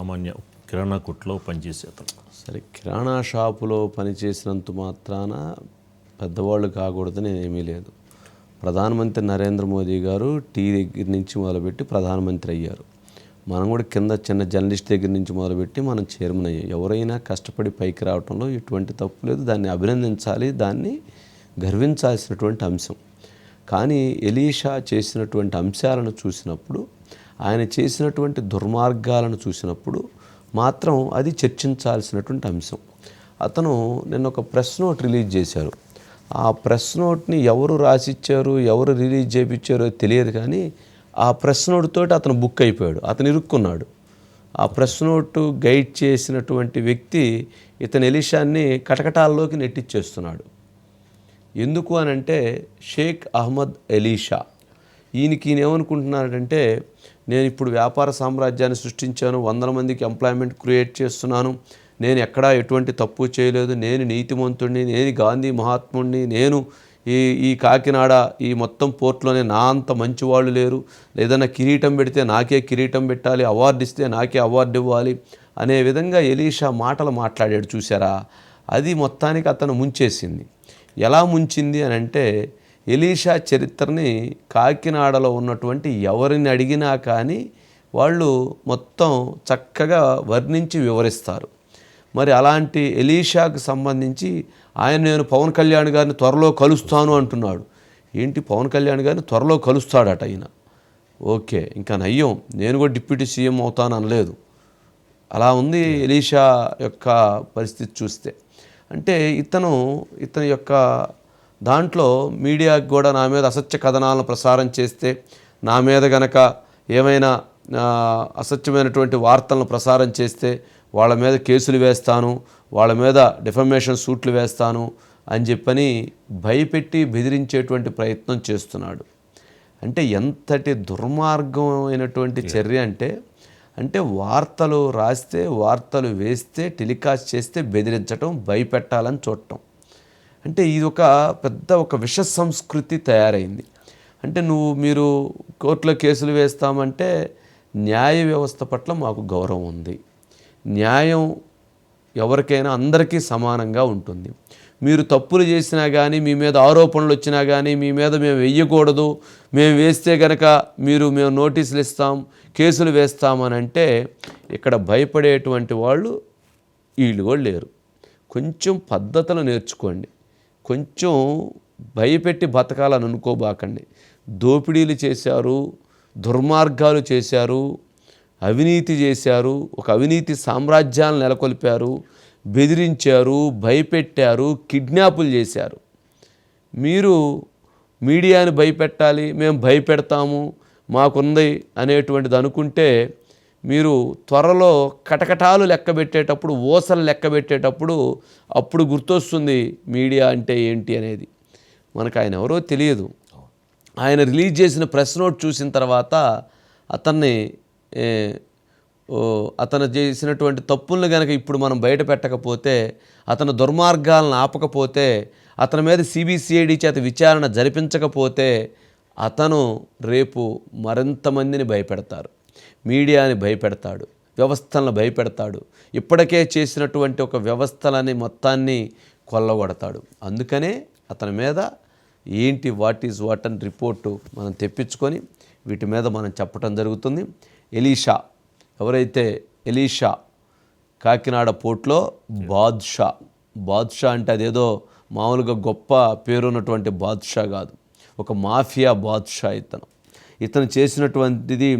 సామాన్య కిరాణా కొట్లో పనిచేసే అతను. సరే కిరాణా షాపులో పనిచేసినంత మాత్రాన పెద్దవాళ్ళు కాకూడదని ఏమీ లేదు. ప్రధానమంత్రి నరేంద్ర మోదీ గారు టీ దగ్గర నుంచి మొదలుపెట్టి ప్రధానమంత్రి అయ్యారు. మనం కూడా కింద చిన్న జర్నలిస్ట్ దగ్గర నుంచి మొదలుపెట్టి మనం చైర్మన్ అయ్యాం. ఎవరైనా కష్టపడి పైకి రావడంలో ఎటువంటి తప్పు లేదు. దాన్ని అభినందించాలి. దాన్ని గర్వించాల్సినటువంటి అంశం. కానీ ఎలీషా చేసినటువంటి అంశాలను చూసినప్పుడు ఆయన చేసినటువంటి దుర్మార్గాలను చూసినప్పుడు మాత్రం అది చర్చించాల్సినటువంటి అంశం. అతను నిన్న ఒక ప్రెస్ నోట్ రిలీజ్ చేశారు. ఆ ప్రెస్ నోట్ని ఎవరు రాసిచ్చారు ఎవరు రిలీజ్ చేయించారో తెలియదు కానీ ఆ ప్రెస్ నోట్ తోటి అతను బుక్ అయిపోయాడు. అతను ఇరుక్కున్నాడు. ఆ ప్రెస్ నోటు గైడ్ చేసినటువంటి వ్యక్తి ఇతని ఎలిషాన్ని కటకటాల్లోకి నెట్టిచ్చేస్తున్నాడు. ఎందుకు అని అంటే షేక్ అహ్మద్ ఎలీషా ఈయనకి ఈయన ఏమనుకుంటున్నాడంటే నేను ఇప్పుడు వ్యాపార సామ్రాజ్యాన్ని సృష్టించాను వందల మందికి ఎంప్లాయ్మెంట్ క్రియేట్ చేస్తున్నాను నేను ఎక్కడా ఎటువంటి తప్పు చేయలేదు నేను నీతిమంతుడిని నేను గాంధీ మహాత్ముడిని నేను ఈ ఈ కాకినాడ ఈ మొత్తం పోర్ట్లోనే నా అంత మంచి వాళ్ళు లేరు ఏదైనా కిరీటం పెడితే నాకే కిరీటం పెట్టాలి అవార్డు ఇస్తే నాకే అవార్డు ఇవ్వాలి అనే విధంగా ఎలీషా మాటలు మాట్లాడాడు చూసారా అది మొత్తానికి అతను ముంచేసింది. ఎలా ముంచింది అని అంటే ఎలీషా చరిత్రని కాకినాడలో ఉన్నటువంటి ఎవరిని అడిగినా కానీ వాళ్ళు మొత్తం చక్కగా వర్ణించి వివరిస్తారు. మరి అలాంటి ఎలీషాకు సంబంధించి ఆయన నేను పవన్ కళ్యాణ్ గారిని త్వరలో కలుస్తాను అంటున్నాడు. ఏంటి పవన్ కళ్యాణ్ గారిని త్వరలో కలుస్తాడట ఆయన. ఓకే ఇంకా నయ్యం నేను కూడా డిప్యూటీ సీఎం అవుతాను అనలేదు. అలా ఉంది ఎలీషా యొక్క పరిస్థితి చూస్తే. అంటే ఇతను ఇతని యొక్క దాంట్లో మీడియాకి కూడా నా మీద అసత్య కథనాలను ప్రసారం చేస్తే నా మీద గనక ఏమైనా అసత్యమైనటువంటి వార్తలను ప్రసారం చేస్తే వాళ్ళ మీద కేసులు వేస్తాను వాళ్ళ మీద డిఫమేషన్ సూట్లు వేస్తాను అని చెప్పని భయపెట్టి బెదిరించేటువంటి ప్రయత్నం చేస్తున్నాడు. అంటే ఎంతటి దుర్మార్గమైనటువంటి చర్య అంటే అంటే వార్తలు రాస్తే వార్తలు వేస్తే టెలికాస్ట్ చేస్తే బెదిరించటం భయపెట్టాలని చూడటం. అంటే ఇది ఒక పెద్ద ఒక విష సంస్కృతి తయారైంది. అంటే నువ్వు మీరు కోర్టులో కేసులు వేస్తామంటే న్యాయ వ్యవస్థ పట్ల మాకు గౌరవం ఉంది. న్యాయం ఎవరికైనా అందరికీ సమానంగా ఉంటుంది. మీరు తప్పులు చేసినా కానీ మీ మీద ఆరోపణలు వచ్చినా కానీ మీ మీద మేము వెయ్యకూడదు మేము వేస్తే కనుక మీరు మేము నోటీసులు ఇస్తాం కేసులు వేస్తామని అంటే ఇక్కడ భయపడేటువంటి వాళ్ళు వీళ్ళు కూడా లేరు. కొంచెం పద్ధతులు నేర్చుకోండి. కొంచెం భయపెట్టి బతకాలని అనుకోబాకండి. దోపిడీలు చేశారు దుర్మార్గాలు చేశారు అవినీతి చేశారు ఒక అవినీతి సామ్రాజ్యాలను నెలకొల్పారు బెదిరించారు భయపెట్టారు కిడ్నాపులు చేశారు. మీరు మీడియాని భయపెట్టాలి మేము భయపెడతాము మాకుంది అనేటువంటిది అనుకుంటే మీరు త్వరలో కటకటాలు లెక్కబెట్టేటప్పుడు ఓసలు లెక్కబెట్టేటప్పుడు అప్పుడు గుర్తొస్తుంది మీడియా అంటే ఏంటి అనేది. మనకు ఆయన ఎవరో తెలియదు. ఆయన రిలీజ్ చేసిన ప్రెస్ నోట్ చూసిన తర్వాత అతన్ని అతను చేసినటువంటి తప్పులను కనుక ఇప్పుడు మనం బయట పెట్టకపోతే అతను దుర్మార్గాలను ఆపకపోతే అతని మీద సిబిసిఐడి చేత విచారణ జరిపించకపోతే అతను రేపు మరింత మందిని భయపెడతారు. మీడియాని భయపెడతాడు వ్యవస్థలను భయపెడతాడు. ఇప్పటికే చేసినటువంటి ఒక వ్యవస్థలని మొత్తాన్ని కొల్లగొడతాడు. అందుకనే అతని మీద ఏంటి వాట్ ఈజ్ వాట్ అని రిపోర్టు మనం తెప్పించుకొని వీటి మీద మనం చెప్పటం జరుగుతుంది. ఎలీషా ఎవరైతే ఎలీషా కాకినాడ పోర్ట్లో బాద్షా బాద్షా అంటే అదేదో మామూలుగా గొప్ప పేరున్నటువంటి బాద్షా కాదు. ఒక మాఫియా బాద్షా ఇతను. ఇతను చేసినటువంటిది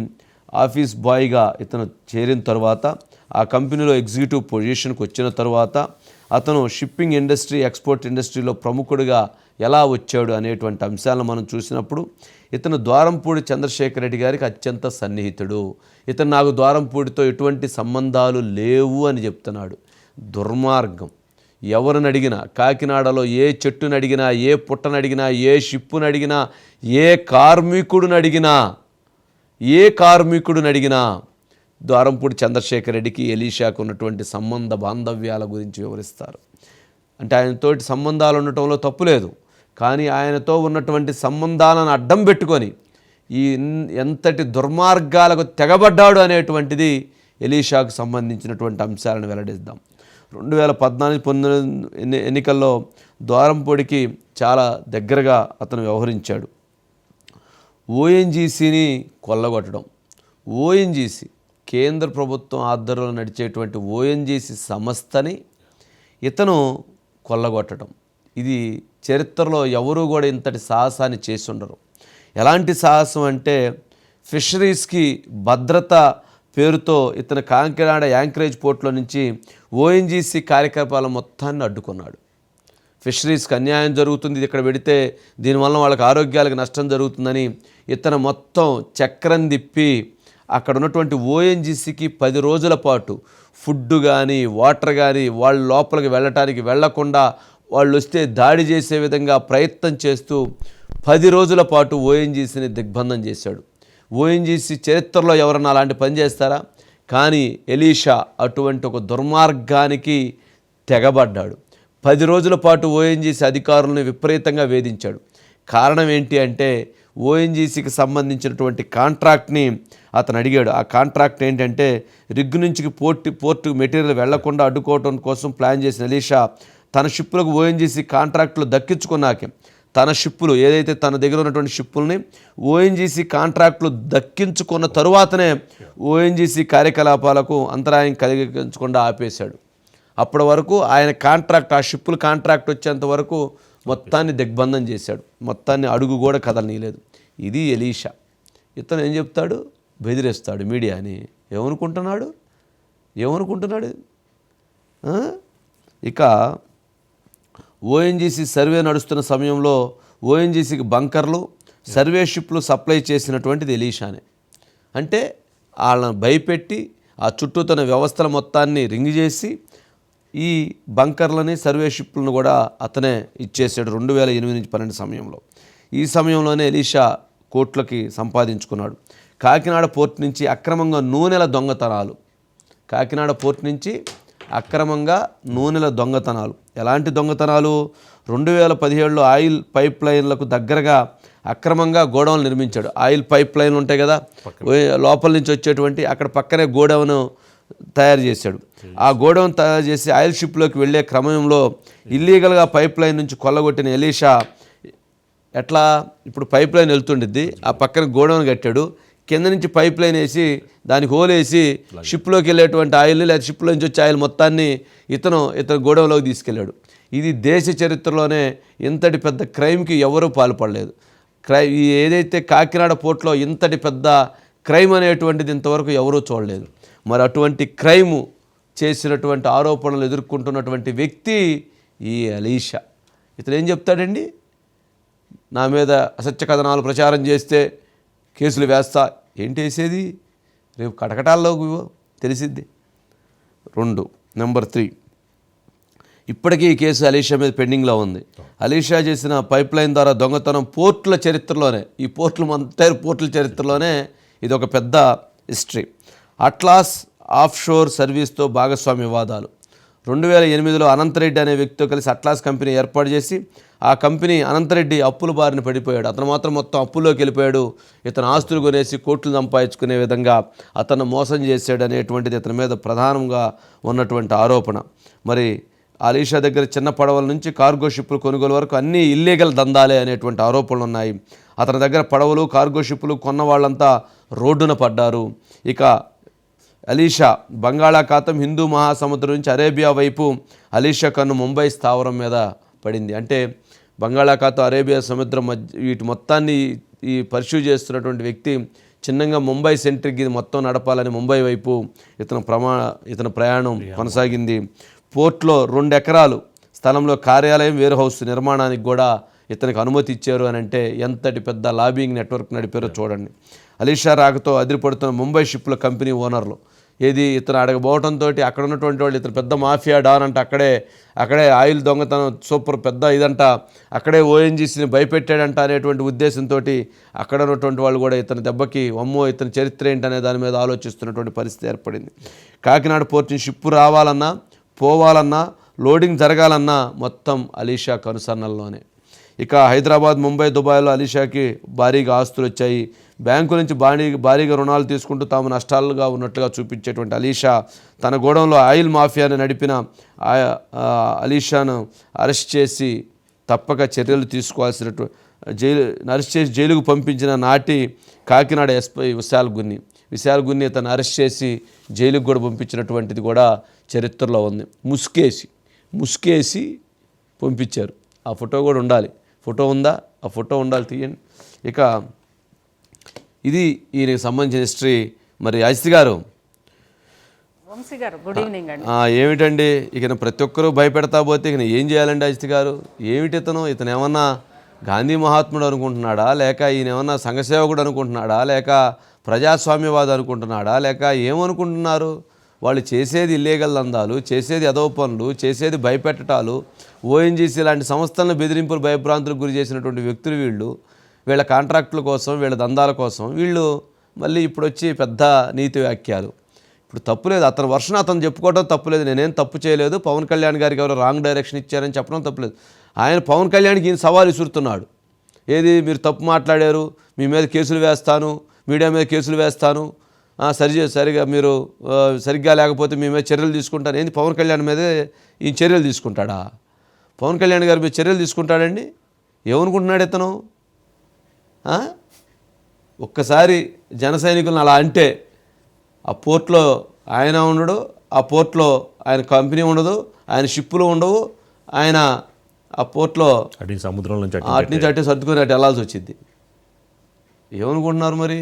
ఆఫీస్ బాయ్గా ఇతను చేరిన తర్వాత ఆ కంపెనీలో ఎగ్జిక్యూటివ్ పొజిషన్కి వచ్చిన తర్వాత అతను షిప్పింగ్ ఇండస్ట్రీ ఎక్స్పోర్ట్ ఇండస్ట్రీలో ప్రముఖుడిగా ఎలా వచ్చాడు అనేటువంటి అంశాలను మనం చూసినప్పుడు ఇతను ద్వారంపూడి చంద్రశేఖర్ రెడ్డి గారికి అత్యంత సన్నిహితుడు. ఇతను నాకు ద్వారంపూడితో ఎటువంటి సంబంధాలు లేవు అని చెప్తున్నాడు. దుర్మార్గం. ఎవరిని అడిగినా కాకినాడలో ఏ చెట్టును అడిగినా ఏ పుట్టను అడిగినా ఏ షిప్పును అడిగినా ఏ కార్మికుడిని అడిగినా ఏ కార్మికుడిని అడిగినా ద్వారంపూడి చంద్రశేఖర్ రెడ్డికి ఎలీషాకు ఉన్నటువంటి సంబంధ బాంధవ్యాల గురించి వివరిస్తారు. అంటే ఆయనతోటి సంబంధాలు ఉండటంలో తప్పు లేదు. కానీ ఆయనతో ఉన్నటువంటి సంబంధాలను అడ్డం పెట్టుకొని ఈ ఎంతటి దుర్మార్గాలకు తెగబడ్డాడు అనేటువంటిది ఎలీషాకు సంబంధించినటువంటి అంశాలను వెల్లడిద్దాం. రెండు వేల పద్నాలుగు పంతొమ్మిది ఎన్ని ఎన్నికల్లో ద్వారంపొడికి చాలా దగ్గరగా అతను వ్యవహరించాడు. ఓఎన్జీసీని కొల్లగొట్టడం. ఓఎన్జీసీ కేంద్ర ప్రభుత్వం ఆధ్వర్యంలో నడిచేటువంటి ఓఎన్జీసీ సంస్థని ఇతను కొల్లగొట్టడం. ఇది చరిత్రలో ఎవరూ కూడా ఇంతటి సాహసాన్ని చేసి ఉండరు ఎలాంటి సాహసం అంటే ఫిషరీస్కి భద్రత పేరుతో ఇతను కాకినాడ యాంకరేజ్ పోర్ట్లో నుంచి ఓఎన్జీసీ కార్యకలాపాల మొత్తాన్ని అడ్డుకున్నాడు. ఫిషరీస్కి అన్యాయం జరుగుతుంది. ఇక్కడ పెడితే దీనివల్ల వాళ్ళకి ఆరోగ్యాలకు నష్టం జరుగుతుందని ఇతను మొత్తం చక్రం తిప్పి అక్కడ ఉన్నటువంటి ఓఎన్జీసీకి పది రోజుల పాటు ఫుడ్ కానీ వాటర్ కానీ వాళ్ళ లోపలికి వెళ్ళటానికి వెళ్ళకుండా వాళ్ళు వస్తే దాడి చేసే విధంగా ప్రయత్నం చేస్తూ పది రోజుల పాటు ఓఎన్జీసీని దిగ్బంధం చేశాడు. ఓఎన్జీసీ చరిత్రలో ఎవరన్నా అలాంటి పని చేస్తారా? కానీ ఎలీషా అటువంటి ఒక దుర్మార్గానికి తెగబడ్డాడు. పది రోజుల పాటు ఓఎన్జీసీ అధికారులను విపరీతంగా వేధించాడు. కారణం ఏంటి అంటే ఓఎన్జీసీకి సంబంధించినటువంటి కాంట్రాక్ట్ని అతను అడిగాడు. ఆ కాంట్రాక్ట్ ఏంటంటే రిగ్గు నుంచి పోర్టు పోర్టు మెటీరియల్ వెళ్ళకుండా అడ్డుకోవడం కోసం ప్లాన్ చేసిన అలీషా తన షిప్పులకు ఓఎన్జీసీ కాంట్రాక్టులు దక్కించుకున్నాకే తన షిప్పులు ఏదైతే తన దగ్గర ఉన్నటువంటి షిప్పుల్ని ఓఎన్జీసీ కాంట్రాక్టులు దక్కించుకున్న తరువాతనే ఓఎన్జీసీ కార్యకలాపాలకు అంతరాయం కలిగించకుండా ఆపేశాడు. అప్పటి వరకు ఆయన కాంట్రాక్ట్ ఆ షిప్పుల కాంట్రాక్ట్ వచ్చేంత వరకు మొత్తాన్ని దిగ్బంధం చేశాడు. మొత్తాన్ని అడుగు కూడా కదలనీయలేదు. ఇది ఎలీషా. ఇతను ఏం చెప్తాడు? బెదిరేస్తాడు మీడియాని. ఏమనుకుంటున్నాడు? ఏమనుకుంటున్నాడు? ఇక ఓఎన్జీసీ సర్వే నడుస్తున్న సమయంలో ఓఎన్జీసీకి బంకర్లు సర్వే షిప్లు సప్లై చేసినటువంటిది ఎలీషానే. అంటే వాళ్ళని భయపెట్టి ఆ చుట్టూ తన వ్యవస్థల మొత్తాన్ని రింగ్ చేసి ఈ బంకర్లని సర్వే షిప్లను కూడా అతనే ఇచ్చేసాడు రెండు వేల ఎనిమిది నుంచి పన్నెండు సమయంలో. ఈ సమయంలోనే ఎలీషా కోట్లకి సంపాదించుకున్నాడు. కాకినాడ పోర్ట్ నుంచి అక్రమంగా నూనెల దొంగతనాలు. కాకినాడ పోర్ట్ నుంచి అక్రమంగా నూనెల దొంగతనాలు. ఎలాంటి దొంగతనాలు? రెండు వేల పదిహేడులో ఆయిల్ పైప్ లైన్లకు దగ్గరగా అక్రమంగా గోడౌన్లు నిర్మించాడు. ఆయిల్ పైప్ లైన్లు ఉంటాయి కదా లోపల నుంచి వచ్చేటువంటి అక్కడ పక్కనే గోడౌన్ తయారు చేశాడు. ఆ గోడౌన్ తయారు చేసి ఆయిల్ షిప్లోకి వెళ్ళే క్రమంలో ఇల్లీగల్గా పైప్ లైన్ నుంచి కొల్లగొట్టిన ఎలీషా ఎట్లా ఇప్పుడు పైప్ లైన్ వెళ్తుండిద్ది. ఆ పక్కన గోడౌన్ కట్టాడు. కింద నుంచి పైప్ లైన్ వేసి దానికి హోలేసి షిప్లోకి వెళ్ళేటువంటి ఆయిల్ని లేదా షిప్లో నుంచి వచ్చే ఆయిల్ మొత్తాన్ని ఇతను ఇతను గోడౌన్లోకి తీసుకెళ్ళాడు. ఇది దేశ చరిత్రలోనే ఇంతటి పెద్ద క్రైమ్కి ఎవరూ పాల్పడలేదు. క్రై ఏదైతే కాకినాడ పోర్ట్లో ఇంతటి పెద్ద క్రైమ్ అనేటువంటిది ఇంతవరకు ఎవరూ చూడలేదు. మరి అటువంటి క్రైము చేసినటువంటి ఆరోపణలు ఎదుర్కొంటున్నటువంటి వ్యక్తి ఈ అలీషా. ఇతను ఏం చెప్తాడండి? నా మీద అసత్య కథనాలు ప్రచారం చేస్తే కేసులు వేస్తా. ఏంటి వేసేది? రేపు కటకటాల్లో తెలిసిద్ది. రెండు నెంబర్ త్రీ. ఇప్పటికీ ఈ కేసు అలీషా మీద పెండింగ్లో ఉంది. అలీషా చేసిన పైప్ లైన్ ద్వారా దొంగతనం పోర్టుల చరిత్రలోనే ఈ పోర్టులు మొత్తం పోర్టుల చరిత్రలోనే ఇది ఒక పెద్ద హిస్టరీ. అట్లాస్ ఆఫ్షోర్ సర్వీస్తో భాగస్వామ్య వివాదాలు. రెండు వేల ఎనిమిదిలో అనంతరెడ్డి అనే వ్యక్తితో కలిసి అట్లాస్ కంపెనీ ఏర్పాటు చేసి ఆ కంపెనీ అనంతరెడ్డి అప్పుల బారిన పడిపోయాడు. అతను మాత్రం మొత్తం అప్పుల్లోకి వెళ్ళిపోయాడు. ఇతను ఆస్తులు కొనేసి కోట్లు సంపాదించుకునే విధంగా అతను మోసం చేశాడు అనేటువంటిది ఇతని మీద ప్రధానంగా ఉన్నటువంటి ఆరోపణ. మరి అలీషా దగ్గర చిన్న పడవల నుంచి కార్గో షిప్పులు కొనుగోలు వరకు అన్నీ ఇల్లీగల్ దందాలే అనేటువంటి ఆరోపణలు ఉన్నాయి. అతని దగ్గర పడవలు కార్గో షిప్పులు కొన్న వాళ్ళంతా రోడ్డున పడ్డారు. ఇక అలీషా బంగాళాఖాతం హిందూ మహాసముద్రం నుంచి అరేబియా వైపు అలీషా కన్ను ముంబై స్థావరం మీద పడింది. అంటే బంగాళాఖాతం అరేబియా సముద్రం మధ్య వీటి మొత్తాన్ని ఈ పర్ష్యూ చేస్తున్నటువంటి వ్యక్తి చిన్నగా ముంబై సెంట్రిక్ ఇది మొత్తం నడపాలని ముంబై వైపు ఇతను ప్రమా ఇతని ప్రయాణం. కొనసాగింది. పోర్ట్లో రెండు ఎకరాలు స్థలంలో కార్యాలయం వేర్ హౌస్ నిర్మాణానికి కూడా ఇతనికి అనుమతి ఇచ్చారు అని అంటే ఎంతటి పెద్ద లాబింగ్ నెట్వర్క్ నడిపారో చూడండి. అలీషా రాకతో అదిరిపడుతున్న ముంబై షిప్ల కంపెనీ ఓనర్లు ఏది ఇతను అడగబోవటంతో అక్కడ ఉన్నటువంటి వాళ్ళు ఇతను పెద్ద మాఫియా డాన్ అంటే అక్కడే అక్కడే ఆయిల్ దొంగతనం సూపర్ పెద్ద ఇదంట అక్కడే ఓఎన్జీసీని భయపెట్టాడంట అనేటువంటి ఉద్దేశంతో అక్కడ ఉన్నటువంటి వాళ్ళు కూడా ఇతని దెబ్బకి అమ్మో ఇతని చరిత్ర ఏంటనే దాని మీద ఆలోచిస్తున్నటువంటి పరిస్థితి ఏర్పడింది. కాకినాడ పోర్ట్ నుంచి షిప్పు రావాలన్నా పోవాలన్నా లోడింగ్ జరగాలన్నా మొత్తం అలీషా కనుసన్నల్లోనే. ఇక హైదరాబాద్ ముంబై దుబాయ్లో అలీషాకి భారీగా ఆస్తులు వచ్చాయి బ్యాంకు నుంచి భారీ భారీగా రుణాలు తీసుకుంటూ తాము నష్టాలుగా ఉన్నట్టుగా చూపించేటువంటి అలీషా తన గోడంలో ఆయిల్ మాఫియాను నడిపిన అలీషాను అరెస్ట్ చేసి తప్పక చర్యలు తీసుకోవాల్సినటువంటి జైలు అరెస్ట్ చేసి జైలుకు పంపించిన నాటి కాకినాడ ఎస్పై విశాల్ గున్ని. విశాల్ గున్ని తను అరెస్ట్ చేసి జైలుకు కూడా పంపించినటువంటిది కూడా చరిత్రలో ఉంది. ముసుకేసి ముసుకేసి పంపించారు. ఆ ఫోటో కూడా ఉండాలి. ఫోటో ఉందా? ఆ ఫోటో ఉండాలి తీయండి. ఇక ఇది ఈయనకి సంబంధించిన హిస్టరీ. మరి అజిత్ గారు. వంశీ గారు గుడ్ ఈవినింగ్ అండి. ఆ, ఏమిటండి? ఇక ప్రతి ఒక్కరూ భయపెడతా పోతే ఇక ఏం చేయాలండి అజిత్ గారు? ఏమిటి ఇతను? ఇతను ఏమన్నా గాంధీ మహాత్ముడు అనుకుంటున్నాడా? లేక ఈయన ఏమన్నా సంఘసేవకుడు అనుకుంటున్నాడా? లేక ప్రజాస్వామ్యవాది అనుకుంటున్నాడా? లేక ఏమనుకుంటున్నారు? వాళ్ళు చేసేది ఇల్లీగల్ దందాలు చేసేది ఎదవ పనులు చేసేది భయపెట్టటాలు ఓఎన్జీసీ లాంటి సంస్థలను బెదిరింపులు భయభ్రాంతులకు గురి చేసినటువంటి వ్యక్తులు వీళ్ళు వీళ్ళ కాంట్రాక్టుల కోసం వీళ్ళ దందాల కోసం వీళ్ళు మళ్ళీ ఇప్పుడు వచ్చి పెద్ద నీతి వ్యాఖ్యలు. ఇప్పుడు తప్పులేదు అతని వర్షం అతను చెప్పుకోవడం తప్పులేదు నేనేం తప్పు చేయలేదు. పవన్ కళ్యాణ్ గారికి ఎవరు రాంగ్ డైరెక్షన్ ఇచ్చారని చెప్పడం తప్పులేదు ఆయన పవన్ కళ్యాణ్కి ఈయన సవాల్ విసురుతున్నాడు. ఏది? మీరు తప్పు మాట్లాడారు. మీ మీద కేసులు వేస్తాను. మీడియా మీద కేసులు వేస్తాను. సరి సరిగా మీరు సరిగ్గా లేకపోతే మీ మీద చర్యలు తీసుకుంటాను. ఏంది? పవన్ కళ్యాణ్ మీదే ఈ చర్యలు తీసుకుంటాడా? పవన్ కళ్యాణ్ గారి మీద చర్యలు తీసుకుంటాడండి? ఏమనుకుంటున్నాడు ఇతను? ఒక్కసారి జన సైనికులను అలా అంటే ఆ పోర్ట్లో ఆయన ఉండడు ఆ పోర్ట్లో ఆయన కంపెనీ ఉండదు ఆయన షిప్పులు ఉండవు ఆయన ఆ పోర్ట్లో సముద్రం నుంచి అటు అటు నుంచి అట్టే సర్దుకొని అటు వెళ్ళాల్సి వచ్చింది. ఏమనుకుంటున్నారు మరి?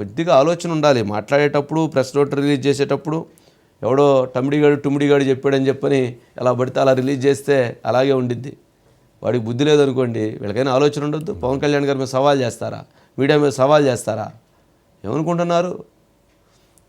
కొద్దిగా ఆలోచన ఉండాలి. మాట్లాడేటప్పుడు ప్రెస్ నోట్ రిలీజ్ చేసేటప్పుడు ఎవడో టమిడిగాడు టుమిడిగాడు చెప్పాడని చెప్పని ఎలా పడితే అలా రిలీజ్ చేస్తే అలాగే ఉండిద్ది. వాడికి బుద్ధి లేదనుకోండి వీళ్ళకైనా ఆలోచన ఉండొద్దు. పవన్ కళ్యాణ్ గారి మీద సవాల్ చేస్తారా? మీడియా మీద సవాల్ చేస్తారా? ఏమనుకుంటున్నారు?